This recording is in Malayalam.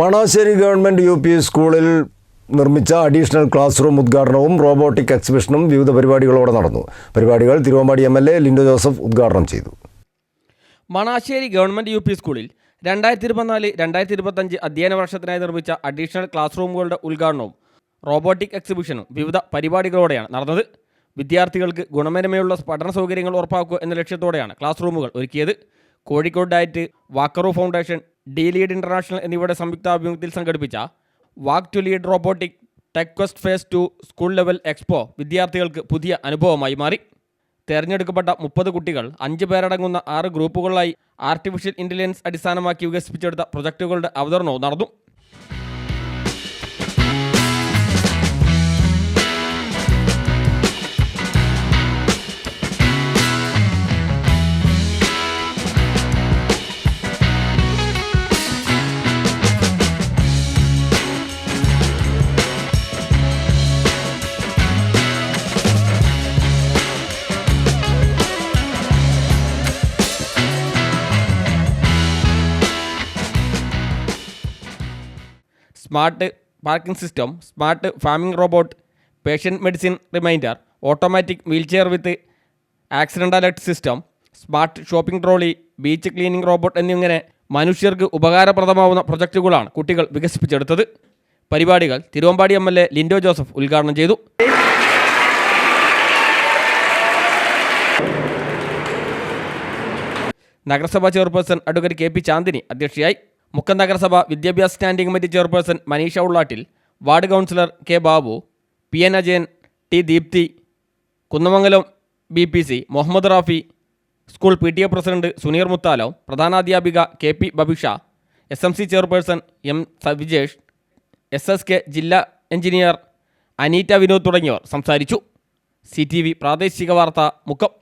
മണാശ്ശേരി ഗവൺമെന്റ് യു പി സ്കൂളിൽ നിർമ്മിച്ച അഡീഷണൽ ക്ലാസ് റൂം ഉദ്ഘാടനവും റോബോട്ടിക് എക്സിബിഷനും വിവിധ പരിപാടികളോടെ നടന്നു. പരിപാടികൾ Thiruvambady M L A Lindo Joseph ഉദ്ഘാടനം ചെയ്തു. മണാശ്ശേരി ഗവൺമെന്റ് യു പി സ്കൂളിൽ രണ്ടായിരത്തി ഇരുപത്തിനാല് രണ്ടായിരത്തി ഇരുപത്തഞ്ച് അധ്യയന വർഷത്തിനായി നിർമ്മിച്ച അഡീഷണൽ ക്ലാസ് റൂമുകളുടെ ഉദ്ഘാടനവും റോബോട്ടിക് എക്സിബിഷനും വിവിധ പരിപാടികളോടെയാണ് നടന്നത്. വിദ്യാർത്ഥികൾക്ക് ഗുണമേന്മയുള്ള പഠന സൗകര്യങ്ങൾ ഉറപ്പാക്കുക എന്ന ലക്ഷ്യത്തോടെയാണ് ക്ലാസ് റൂമുകൾ ഒരുക്കിയത്. Kozhikode diet Walkaroo foundation D lead international എന്നിവയുടെ സംയുക്താഭിമുഖ്യത്തിൽ സംഘടിപ്പിച്ച walk to lead robotic tech quest phase two school level expo വിദ്യാർത്ഥികൾക്ക് പുതിയ അനുഭവമായി മാറി. തെരഞ്ഞെടുക്കപ്പെട്ട മുപ്പത് കുട്ടികൾ അഞ്ച് പേരടങ്ങുന്ന ആറ് ഗ്രൂപ്പുകളായി ആർട്ടിഫിഷ്യൽ ഇന്റലിജൻസ് അടിസ്ഥാനമാക്കി വികസിപ്പിച്ചെടുത്ത പ്രൊജക്ടുകളുടെ അവതരണവും നടന്നു. Smart parking system smart farming robot patient medicine reminder automatic wheelchair with accident alert system smart shopping trolley beach cleaning robot എന്നിങ്ങനെ മനുഷ്യർക്ക് ഉപകാരപ്രദമാവുന്ന പ്രൊജക്റ്റുകളാണ് കുട്ടികൾ വികസിപ്പിച്ചെടുത്തത്. പരിപാടികൾ Thiruvambady M L A Lindo Joseph ഉദ്ഘാടനം ചെയ്തു. നഗരസഭാ chairperson advocate K P Chandini അധ്യക്ഷയായി. മുക്കം നഗരസഭ വിദ്യാഭ്യാസ standing committee chairperson Manisha Ullattil ward councillor K Babu P N Ajayan T Deepthi Kunnamangalam B P C Muhammad Rafi school P T A president Suneer മുത്താലോ പ്രധാനാധ്യാപിക K P Babisha S M C chairperson M Savijesh S S K ജില്ലാ എഞ്ചിനീയർ അനീറ്റ വിനോദ് തുടങ്ങിയവർ സംസാരിച്ചു. സി ടി വി പ്രാദേശിക വാർത്ത മുക്കം.